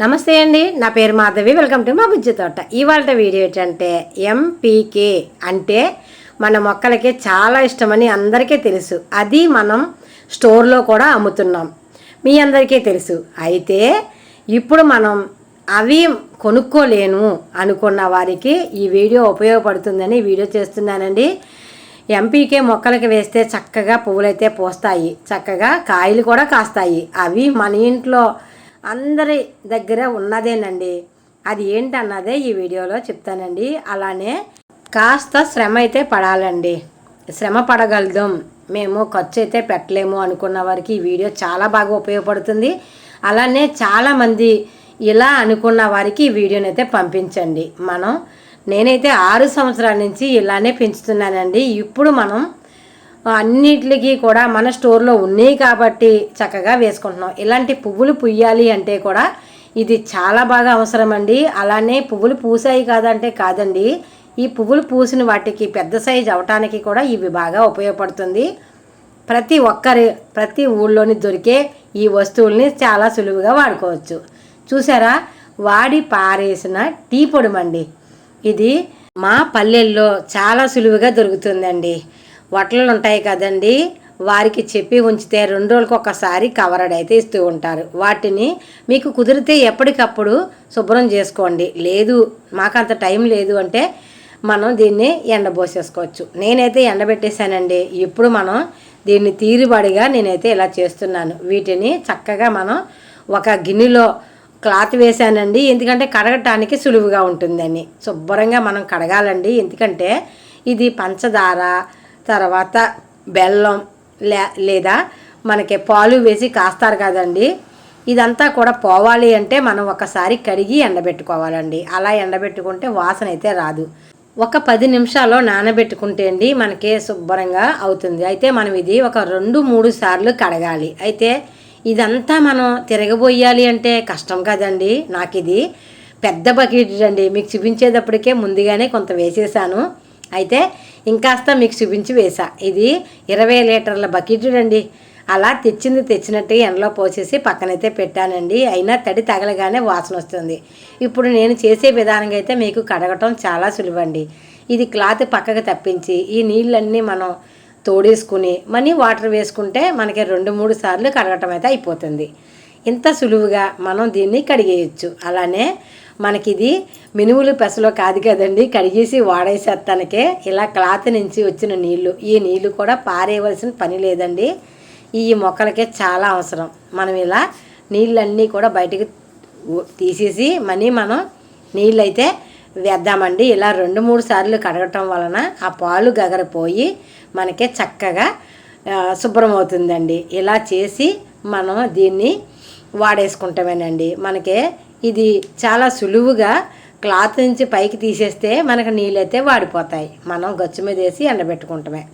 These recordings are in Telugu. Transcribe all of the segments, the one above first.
నమస్తే అండి. నా పేరు మాధవి. వెల్కమ్ టు మా బుజ్జి తోట. ఇవాళ వీడియో ఏంటంటే ఎంపీకే అంటే మన మొక్కలకి చాలా ఇష్టమని అందరికీ తెలుసు. అది మనం స్టోర్లో కూడా అమ్ముతున్నాం. మీ అందరికీ తెలుసు. అయితే ఇప్పుడు మనం అవి కొనుక్కోలేను అనుకున్న వారికి ఈ వీడియో ఉపయోగపడుతుందని వీడియో చేస్తున్నానండి. ఎంపీకే మొక్కలకి వేస్తే చక్కగా పువ్వులైతే పోస్తాయి. చక్కగా కాయలు కూడా కాస్తాయి. అవి మన ఇంట్లో అందరి దగ్గర ఉన్నదేనండి. అది ఏంటన్నదే ఈ వీడియోలో చెప్తానండి. అలానే కాస్త శ్రమ అయితే పడాలండి. శ్రమ పడగలుగుదాం మేము ఖర్చు అయితే పెట్టలేము అనుకున్న వారికి ఈ వీడియో చాలా బాగా ఉపయోగపడుతుంది. అలానే చాలామంది ఇలా అనుకున్న వారికి ఈ వీడియోని అయితే పంపించండి. మనం నేనైతే ఆరు సంవత్సరాల నుంచి ఇలానే పెంచుతున్నానండి. ఇప్పుడు మనం అన్నిటికీ కూడా మన స్టోర్లో ఉన్నాయి కాబట్టి చక్కగా వేసుకుంటున్నాం. ఇలాంటి పువ్వులు పుయ్యాలి అంటే కూడా ఇది చాలా బాగా అవసరం అండి అలానే పువ్వులు పూసాయి కాదంటే కాదండి. ఈ పువ్వులు పూసిన వాటికి పెద్ద సైజ్ అవటానికి కూడా ఇవి బాగా ఉపయోగపడుతుంది. ప్రతి ఒక్కరి ప్రతి ఊళ్ళోని దొరికే ఈ వస్తువుల్ని చాలా సులువుగా వాడుకోవచ్చు. చూసారా? వాడి పారేసిన టీ పొడిమండి. ఇది మా పల్లెల్లో చాలా సులువుగా దొరుకుతుందండి. వట్లలు ఉంటాయి కదండి. వారికి చెప్పి ఉంచితే రెండు రోజులకు ఒకసారి కవరడ్ అయితే ఇస్తూ ఉంటారు. వాటిని మీకు కుదిరితే ఎప్పటికప్పుడు శుభ్రం చేసుకోండి. లేదు మాకు అంత టైం లేదు అంటే మనం దీన్ని ఎండబోసేసుకోవచ్చు. నేనైతే ఎండబెట్టేశానండి. ఇప్పుడు మనం దీన్ని తీరుబడిగా నేనైతే ఇలా చేస్తున్నాను. వీటిని చక్కగా మనం ఒక గిన్నెలో క్లాత్ వేసానండి ఎందుకంటే కడగటానికి సులువుగా ఉంటుందని. శుభ్రంగా మనం కడగాలండి. ఎందుకంటే ఇది పంచదార తర్వాత బెల్లం లే లేదా మనకి పాలు వేసి కాస్తారు కదండి. ఇదంతా కూడా పోవాలి అంటే మనం ఒకసారి కడిగి ఎండబెట్టుకోవాలండి. అలా ఎండబెట్టుకుంటే వాసన అయితే రాదు. ఒక పది నిమిషాల్లో నానబెట్టుకుంటే అండి మనకి శుభ్రంగా అవుతుంది. అయితే మనం ఇది ఒక రెండు మూడు సార్లు కడగాలి. అయితే ఇదంతా మనం తిరగబోయాలి అంటే కష్టం కదండి. నాకు ఇది పెద్ద బకెట్ అండి. మీకు చూపించేటప్పటికే ముందుగానే కొంత వేసేసాను. అయితే ఇంకాస్త మీకు చూపించి వేసా ఇది ఇరవై లీటర్ల బకెట్ అండి అలా తెచ్చింది తెచ్చినట్టు ఎండలో పోసేసి పక్కనైతే పెట్టానండి. అయినా తడి తగలగానే వాసన వస్తుంది. ఇప్పుడు నేను చేసే విధానంగా అయితే మీకు కడగటం చాలా సులువండి. ఇది క్లాత్ పక్కకు తప్పించి ఈ నీళ్ళన్నీ మనం తోడేసుకుని మనీ వాటర్ వేసుకుంటే మనకి రెండు మూడు సార్లు కడగటం అయితే అయిపోతుంది. ఇంత సులువుగా మనం దీన్ని కడిగేయచ్చు. అలానే మనకిది మినుములు పెసలో కాదు కదండి. కడిగేసి వాడేసేస్తానికే ఇలా క్లాత్ నుంచి వచ్చిన నీళ్ళు ఈ నీళ్ళు కూడా పారేయవలసిన పని లేదండి. ఈ మొక్కలకే చాలా అవసరం. మనం ఇలా నీళ్ళన్నీ కూడా బయటికి తీసేసి మనీ మనం నీళ్ళైతే వేద్దామండి. ఇలా రెండు మూడు సార్లు కడగటం వలన ఆ పాలు గగరపోయి మనకి చక్కగా శుభ్రమవుతుందండి. శుభ్రం అవుతుందండి ఇలా చేసి మనం దీన్ని వాడేసుకుంటామేనండి. మనకి ఇది చాలా సులువుగా క్లాత్ నుంచి పైకి తీసేస్తే మనకు నీళ్ళైతే వాడిపోతాయి. మనం గచ్చు మీద వేసి ఎండబెట్టుకుంటమే.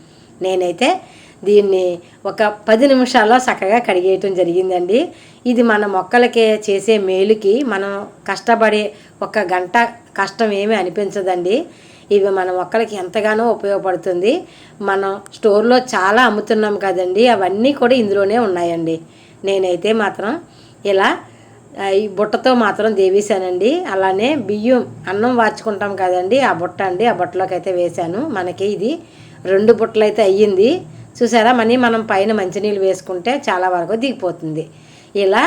నేనైతే దీన్ని ఒక పది నిమిషాల్లో చక్కగా కడిగేయటం జరిగిందండి. ఇది మన మొక్కలకి చేసే మేలుకి మనం కష్టపడే ఒక గంట కష్టం ఏమీ అనిపించదండి. ఇవి మన మొక్కలకి ఎంతగానో ఉపయోగపడుతుంది. మనం స్టోర్లో చాలా అమ్ముతున్నాం కదండి. అవన్నీ కూడా ఇందులోనే ఉన్నాయండి. నేనైతే మాత్రం ఇలా ఈ బుట్టతో మాత్రం దేవేశానండి. అలానే బియ్యం అన్నం వాచుకుంటాం కదండి. ఆ బుట్ట అండి ఆ బుట్టలోకి అయితే వేశాను. మనకి ఇది రెండు బుట్టలు అయితే అయ్యింది. చూసారా? మనీ మనం పైన మంచినీళ్ళు వేసుకుంటే చాలా వరకు దిగిపోతుంది. ఇలా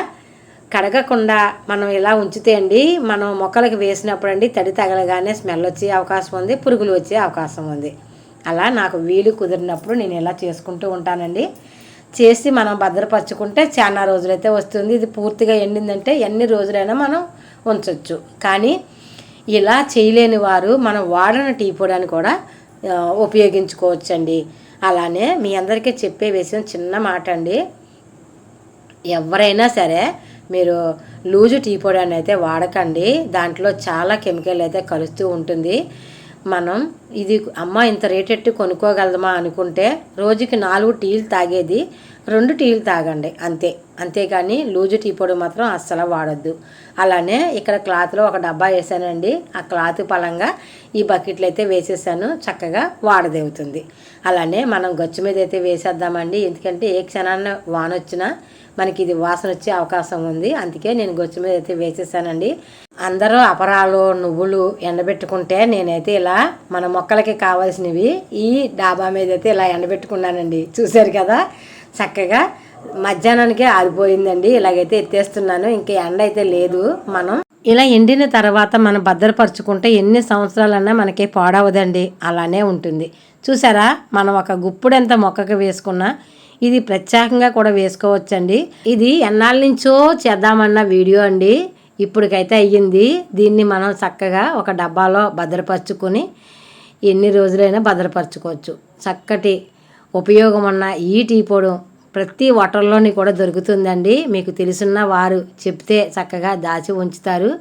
కడగకుండా మనం ఇలా ఉంచితే అండి మనం మొక్కలకు వేసినప్పుడు అండి తడి తగలగానే స్మెల్ వచ్చే అవకాశం ఉంది పురుగులు వచ్చే అవకాశం ఉంది. అలా నాకు వీలు కుదిరినప్పుడు నేను ఇలా చేసుకుంటూ ఉంటానండి. చేసి మనం భద్రపరచుకుంటే చాలా రోజులైతే వస్తుంది. ఇది పూర్తిగా ఎండిందంటే ఎన్ని రోజులైనా మనం ఉంచవచ్చు కానీ ఇలా చేయలేని వారు మనం వాడిన టీ పొడిని కూడా ఉపయోగించుకోవచ్చు ఉపయోగించుకోవచ్చండి. అలానే మీ అందరికీ చెప్పే విషయం చిన్న మాట అండి. ఎవరైనా సరే మీరు లూజు టీ పొడి అయితే వాడకండి. దాంట్లో చాలా కెమికల్ అయితే కలుస్తూ ఉంటుంది. మనం ఇది అమ్మ ఇంత రేటెట్టి కొనుక్కోగలమా అనుకుంటే రోజుకి నాలుగు టీలు తాగేది రెండు టీలు తాగండి అంతే. అంతేకాని లూజు టీ పొడి మాత్రం అస్సలు వాడొద్దు. అలానే ఇక్కడ క్లాత్లో ఒక డబ్బా వేసానండి. ఆ క్లాత్ పలంగా ఈ బకెట్లు అయితే వేసేసాను చక్కగా వాడదేవుతుంది. అలానే మనం గచ్చు మీద అయితే వేసేద్దామండి. ఎందుకంటే ఏ క్షణాన్ని వాన వచ్చినా మనకి ఇది వాసన వచ్చే అవకాశం ఉంది. అందుకే నేను గొచ్చు మీద అయితే వేసేసానండి. అందరూ అపరాలు నువ్వులు ఎండబెట్టుకుంటే నేనైతే ఇలా మన మొక్కలకి కావాల్సినవి ఈ డాబా మీద అయితే ఇలా ఎండబెట్టుకున్నానండి. చూశారు కదా? చక్కగా మధ్యాహ్నానికే ఆరిపోయిందండి. ఇలాగైతే ఎత్తేస్తున్నాను. ఇంకా ఎండ అయితే లేదు. మనం ఇలా ఎండిన తర్వాత మనం భద్రపరుచుకుంటే ఎన్ని సంవత్సరాలన్నా మనకి పాడవదండి. అలానే ఉంటుంది. చూసారా మనం ఒక గుప్పుడెంత మొక్కకి వేసుకున్నా ఇది ప్రత్యేకంగా కూడా వేసుకోవచ్చండి. ఇది ఎన్నాళ్ళ నుంచో చేద్దామన్న వీడియో అండి. ఇప్పటికైతే అయ్యింది. దీన్ని మనం చక్కగా ఒక డబ్బాలో భద్రపరుచుకొని ఎన్ని రోజులైనా భద్రపరచుకోవచ్చు. చక్కటి ఉపయోగం ఉన్న ఈ టీ పొడి ప్రతి హోటల్లోని కూడా దొరుకుతుందండి. మీకు తెలుసున్న వారు చెప్తే చక్కగా దాచి ఉంచుతారు.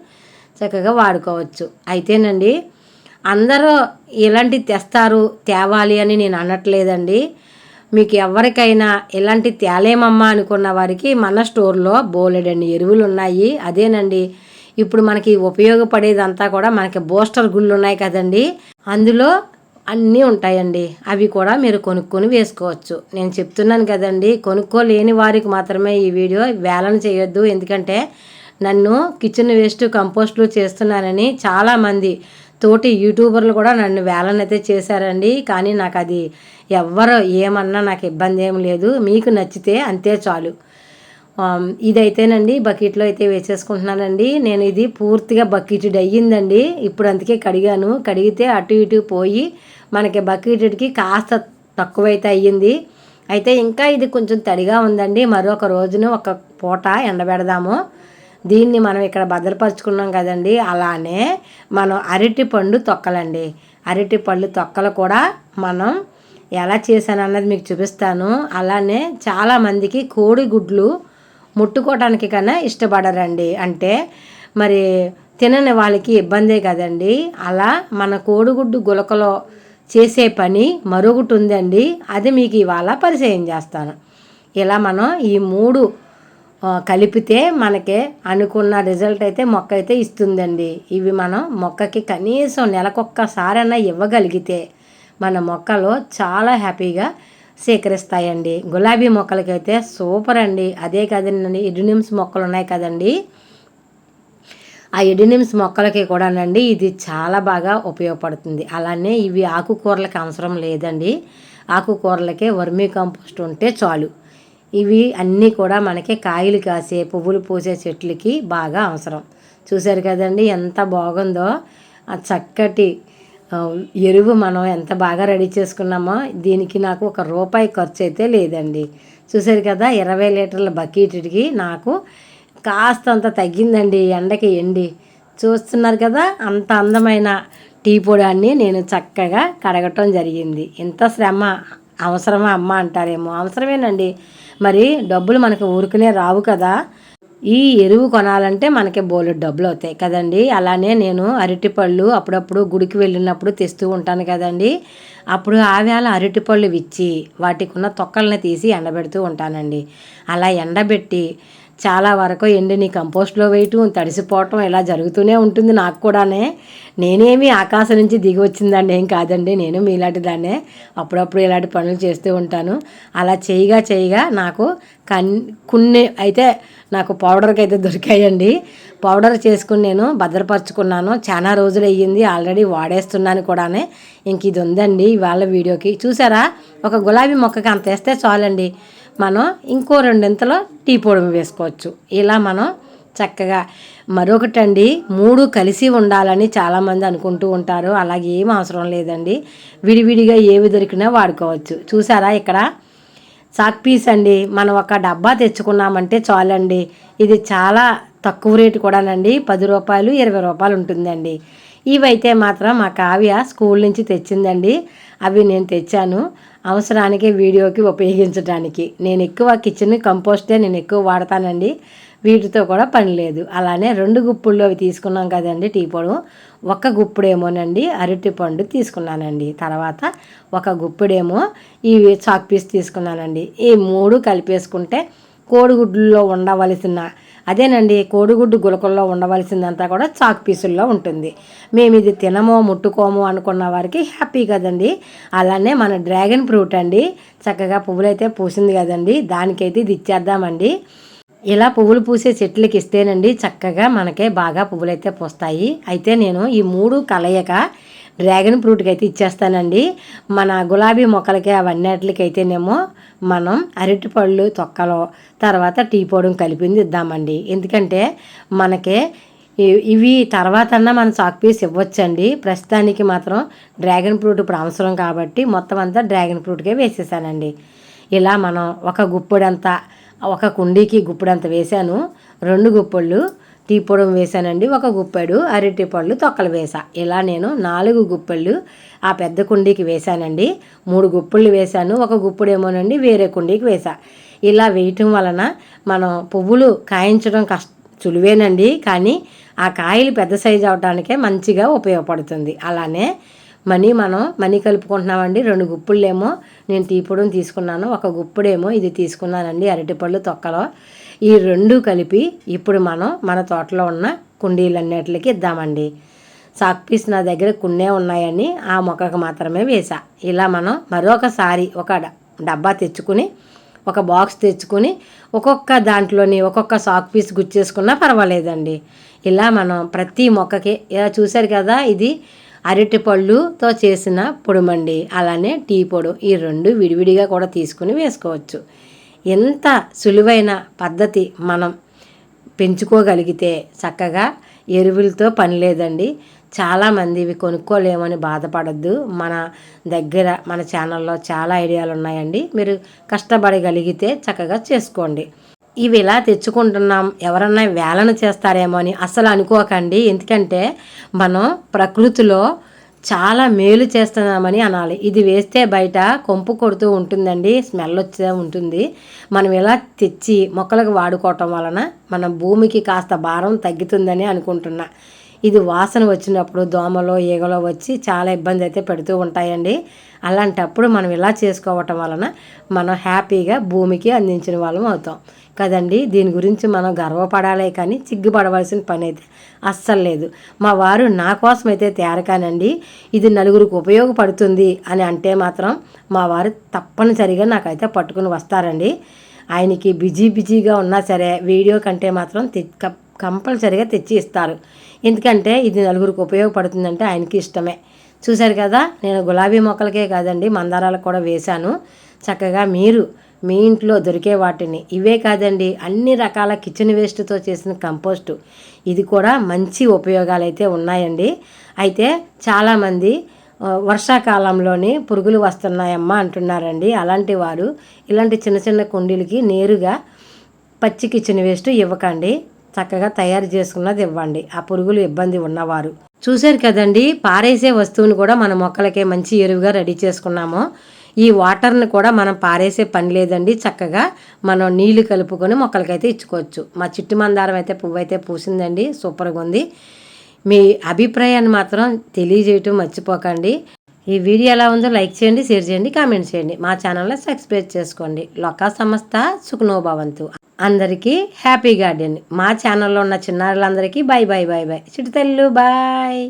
చక్కగా వాడుకోవచ్చు. అయితేనండి అందరూ ఇలాంటి తెస్తారు తేవాలి అని నేను అనట్లేదండి. మీకు ఎవరికైనా ఇలాంటి తేలేమమ్మా అనుకున్న వారికి మన స్టోర్లో బోలెడన్ని ఎరువులు ఉన్నాయి అదేనండి. ఇప్పుడు మనకి ఉపయోగపడేదంతా కూడా మనకి బూస్టర్ గుళ్ళు ఉన్నాయి కదండి. అందులో అన్నీ ఉంటాయండి. అవి కూడా మీరు కొనుక్కొని వేసుకోవచ్చు. నేను చెప్తున్నాను కదండి కొనుక్కోలేని వారికి మాత్రమే ఈ వీడియో వేలన చేయొద్దు. ఎందుకంటే నన్ను కిచెన్ వేస్ట్ కంపోస్ట్లు చేస్తున్నానని చాలామంది తోటి యూట్యూబర్లు కూడా నన్ను వేలనైతే చేశారండి. కానీ నాకు అది ఎవ్వరు ఏమన్నా నాకు ఇబ్బంది ఏం లేదు. మీకు నచ్చితే అంతే చాలు. ఇదైతేనండి బకెట్లో అయితే వేసేసుకుంటున్నానండి. నేను ఇది పూర్తిగా బకెటెడ్ అయ్యిందండి. ఇప్పుడు అందుకే కడిగాను. కడిగితే అటు ఇటు పోయి మనకి బకెటెడ్కి కాస్త తక్కువైతే అయ్యింది. అయితే ఇంకా ఇది కొంచెం తడిగా ఉందండి. మరొక రోజున ఒక పూట ఎండబెడదాము. దీన్ని మనం ఇక్కడ భద్రపరుచుకున్నాం కదండి. అలానే మనం అరటి పండు తొక్కలండి. అరటి పళ్ళు తొక్కలు కూడా మనం ఎలా చేశాను అన్నది మీకు చూపిస్తాను. అలానే చాలామందికి కోడిగుడ్లు ముట్టుకోవటానికి కన్నా ఇష్టపడరండి. అంటే మరి తినని వాళ్ళకి ఇబ్బందే కదండి. అలా మన కోడిగుడ్డు గులకలో చేసే పని మరొకటి ఉందండి. అది మీకు ఇవాళ పరిచయం చేస్తాను. ఇలా మనం ఈ మూడు కలిపితే మనకి అనుకున్న రిజల్ట్ అయితే మొక్క అయితే ఇస్తుందండి. ఇవి మనం మొక్కకి కనీసం నెలకొక్కసారైనా ఇవ్వగలిగితే మన మొక్కలు చాలా హ్యాపీగా సేకరిస్తాయండి. గులాబీ మొక్కలకైతే సూపర్ అండి. అదే కదండి ఎడినిమ్స్ మొక్కలు ఉన్నాయి కదండి. ఆ ఎడినిమ్స్ మొక్కలకి కూడానండి ఇది చాలా బాగా ఉపయోగపడుతుంది. అలానే ఇవి ఆకుకూరలకు అవసరం లేదండి. ఆకుకూరలకే వర్మీ కంపోస్ట్ ఉంటే చాలు. ఇవి అన్నీ కూడా మనకి కాయలు కాసే పువ్వులు పూసే చెట్లకి బాగా అవసరం. చూశారు కదండి ఎంత బాగుందో? ఆ చక్కటి ఎరువు మనం ఎంత బాగా రెడీ చేసుకున్నామో దీనికి నాకు ఒక రూపాయి ఖర్చు అయితే లేదండి. చూశారు కదా ఇరవై లీటర్ల బకెట్కి నాకు కాస్తంత తగ్గిందండి ఎండకి ఎండి. చూస్తున్నారు కదా అంత అందమైన టీ పొడాన్ని నేను చక్కగా కడగటం జరిగింది. ఇంత శ్రమ అవసరమా అమ్మ అంటారేమో? అవసరమేనండి. మరి డబ్బులు మనకు ఊరుకునే రావు కదా. ఈ ఎరువు కొనాలంటే మనకి బోలు డబ్బులు అవుతాయి కదండి. అలానే నేను అరటిపళ్ళు అప్పుడప్పుడు గుడికి వెళ్ళినప్పుడు తెస్తూ ఉంటాను కదండి. అప్పుడు ఆ వేళ అరటిపళ్ళు విచ్చి వాటికి ఉన్న తొక్కల్ని తీసి ఎండబెడుతూ ఉంటానండి. అలా ఎండబెట్టి చాలా వరకు ఎండిని కంపోస్ట్లో వేయటం తడిసిపోవటం ఇలా జరుగుతూనే ఉంటుంది నాకు కూడానే. నేనేమి ఆకాశం నుంచి దిగి వచ్చిందండి ఏం కాదండి నేను మీలాంటి దాన్నే అప్పుడప్పుడు ఇలాంటి పనులు చేస్తూ ఉంటాను. అలా చేయగా చేయగా నాకు కన్ కొన్ని అయితే నాకు పౌడర్కి అయితే దొరికాయండి. పౌడర్ చేసుకుని నేను భద్రపరుచుకున్నాను. చాలా రోజులు అయ్యింది ఆల్రెడీ వాడేస్తున్నాను కూడానే. ఇంక ఇది ఉందండి ఇవాళ వీడియోకి. చూసారా? ఒక గులాబీ మొక్కకి అంత వేస్తే చాలండి. మనం ఇంకో రెండింతలో టీ పొడి వేసుకోవచ్చు. ఇలా మనం చక్కగా మరొకటండి మూడు కలిసి ఉండాలని చాలామంది అనుకుంటూ ఉంటారు. అలాగే ఏం అవసరం లేదండి. విడివిడిగా ఏవి దొరికినా వాడుకోవచ్చు. చూసారా ఇక్కడ? చాక్ పీస్ అండి. మనం ఒక డబ్బా తెచ్చుకున్నామంటే చాలండి. ఇది చాలా తక్కువ రేటు కూడానండి. పది రూపాయలు ఇరవై రూపాయలు ఉంటుందండి. ఇవైతే మాత్రం మా కావ్య స్కూల్ నుంచి తెచ్చిందండి. అవి నేను తెచ్చాను. అవసరానికి వీడియోకి ఉపయోగించడానికి నేను ఎక్కువ కిచెన్ కంపోస్టే నేను ఎక్కువ వాడతానండి. వీటితో కూడా పని లేదు. అలానే రెండు గుప్పుల్లో అవి తీసుకున్నాం కదండి టీ పొడు. ఒక గుప్పుడేమోనండి అరటి పండు తీసుకున్నానండి. తర్వాత ఒక గుప్పుడేమో ఈ చాక్ పీస్ తీసుకున్నానండి. ఈ మూడు కలిపేసుకుంటే కోడిగుడ్లలో ఉండవలసిన అదేనండి కోడిగుడ్డు గులకల్లో ఉండవలసిందంతా కూడా చాక్ పీసుల్లో ఉంటుంది. మేము ఇది తినమో ముట్టుకోము అనుకున్న వారికి హ్యాపీ కదండి. అలానే మన డ్రాగన్ ఫ్రూట్ అండి చక్కగా పువ్వులైతే పూసింది కదండి. దానికైతే ఇది ఇచ్చేద్దామండి. ఇలా పువ్వులు పూసే చెట్లకి ఇస్తేనండి చక్కగా మనకే బాగా పువ్వులైతే పూస్తాయి. అయితే నేను ఈ మూడు కలయిక డ్రాగన్ ఫ్రూట్కి అయితే ఇచ్చేస్తానండి. మన గులాబీ మొక్కలకి అవన్నిటికైతేనేమో మనం అరటిపళ్ళు తొక్కలో తర్వాత టీ పొడి కలిపింది ఇద్దామండి. ఎందుకంటే మనకి ఇవి తర్వాత మనం చాక్ పీస్ ఇవ్వచ్చండి. ప్రస్తుతానికి మాత్రం డ్రాగన్ ఫ్రూట్ ఇప్పుడు అవసరం కాబట్టి మొత్తం అంతా డ్రాగన్ ఫ్రూట్కే వేసేసానండి. ఇలా మనం ఒక గుప్పెడంత ఒక కుండీకి గుప్పెడంత వేసాను. రెండు గుప్పళ్ళు టీ పొడం వేశానండి ఒక గుప్పెడు అరటి పళ్ళు తొక్కలు వేసా ఇలా నేను నాలుగు గుప్పెళ్ళు ఆ పెద్ద కుండీకి వేసానండి మూడు గుప్పెళ్ళు వేశాను ఒక గుప్పెడేమోనండి వేరే కుండీకి వేసా ఇలా వేయటం వలన మనం పువ్వులు కాయించడం కష్ట సులువేనండి కానీ ఆ కాయలు పెద్ద సైజు అవడానికే మంచిగా ఉపయోగపడుతుంది. అలానే మనీ మనం మనీ కలుపుకుంటున్నామండి రెండు గుప్పుళ్ళేమో నేను టీ పొడిని తీసుకున్నాను ఒక గుప్పుడేమో ఇది తీసుకున్నానండి అరటిపళ్ళు తొక్కలో. ఈ రెండు కలిపి ఇప్పుడు మనం మన తోటలో ఉన్న కుండీలన్నిటికి ఇద్దామండి. సాక్ పీస్ నా దగ్గర కొన్నే ఉన్నాయని ఆ మొక్కకు మాత్రమే వేసా. ఇలా మనం మరొకసారి ఒక డ- డబ్బా తెచ్చుకుని ఒక బాక్స్ తెచ్చుకుని ఒక్కొక్క దాంట్లోని ఒక్కొక్క సాక్ పీస్ గుచ్చేసుకున్నా పర్వాలేదండి. ఇలా మనం ప్రతి మొక్కకి ఇలా చూశారు కదా ఇది అరటి పళ్ళుతో చేసిన పొడుమండి. అలానే టీ పొడి ఈ రెండు విడివిడిగా కూడా తీసుకుని వేసుకోవచ్చు. ఎంత సులువైన పద్ధతి మనం పెంచుకోగలిగితే చక్కగా ఎరువులతో పని లేదండి. చాలామంది ఇవి కొనుక్కోలేమని బాధపడద్దు. మన దగ్గర మన ఛానల్లో చాలా ఐడియాలు ఉన్నాయండి. మీరు కష్టపడగలిగితే చక్కగా చేసుకోండి. ఇవి ఇలా తెచ్చుకుంటున్నాం ఎవరన్నా వేలన చేస్తారేమో అని అస్సలు అనుకోకండి. ఎందుకంటే మనం ప్రకృతిలో చాలా మేలు చేస్తున్నామని అనాలి. ఇది వేస్తే బయట కొంపు కొడుతూ ఉంటుందండి స్మెల్ వచ్చే ఉంటుంది. మనం ఇలా తెచ్చి మొక్కలకు వాడుకోవటం వలన మన భూమికి కాస్త భారం తగ్గుతుందని అనుకుంటున్నా. ఇది వాసన వచ్చినప్పుడు దోమలో ఈగలో వచ్చి చాలా ఇబ్బంది అయితే పెడుతూ ఉంటాయండి. అలాంటప్పుడు మనం ఇలా చేసుకోవటం వలన మనం హ్యాపీగా భూమికి అందించిన వాళ్ళం అవుతాం. కదండి దీని గురించి మనం గర్వపడాలే కానీ సిగ్గుపడవలసిన పని అయితే అస్సలు లేదు. మా వారు నా కోసం అయితే తేరకానండి ఇది నలుగురికి ఉపయోగపడుతుంది అని అంటే మాత్రం మా వారు తప్పనిసరిగా నాకైతే పట్టుకుని వస్తారండి. ఆయనకి బిజీ బిజీగా ఉన్నా సరే వీడియో కంటే మాత్రం తె- కప్- కంపల్సరిగా తెచ్చి ఇస్తారు. ఎందుకంటే ఇది నలుగురికి ఉపయోగపడుతుందంటే ఆయనకి ఇష్టమే. చూశారు కదా నేను గులాబీ మొక్కలకే కాదండి మందారాలకు కూడా వేశాను. చక్కగా మీరు మీ ఇంట్లో దొరికే వాటిని. ఇవే కాదండి అన్ని రకాల కిచెన్ వేస్ట్తో చేసిన కంపోస్టు. ఇది కూడా మంచి ఉపయోగాలు అయితే ఉన్నాయండి. అయితే చాలామంది ఆ, వర్షాకాలంలోని పురుగులు వస్తున్నాయమ్మా అంటున్నారండి. అలాంటి వారు ఇలాంటి చిన్న చిన్న కుండీలకి నేరుగా పచ్చి కిచెన్ వేస్ట్ ఇవ్వకండి. చక్కగా తయారు చేసుకున్నది ఇవ్వండి. ఆ పురుగులు ఇబ్బంది ఉన్నవారు. చూశారు కదండి పారేసే వస్తువుని కూడా మన మొక్కలకే మంచి ఎరువుగా రెడీ చేసుకున్నాము. ఈ వాటర్ని కూడా మనం పారేసే పని లేదండి. చక్కగా మనం నీళ్ళు కలుపుకొని మొక్కలకైతే ఇచ్చుకోవచ్చు. మా చిట్టు మందారం అయితే పువ్వు అయితే పూసిందండి. సూపర్గా ఉంది. మీ అభిప్రాయాన్ని మాత్రం తెలియజేయటం మర్చిపోకండి. ఈ వీడియో ఎలా ఉందో లైక్ చేయండి షేర్ చేయండి కామెంట్ చేయండి. మా ఛానల్లో సబ్స్క్రైబ్ చేసుకోండి. లొకా సంస్థ సుఖనోభవంతు. అందరికీ హ్యాపీ గార్డెన్. మా ఛానల్లో ఉన్న చిన్నారులందరికీ బాయ్ బాయ్ బాయ్ బాయ్ చిట్టుతల్లు బాయ్.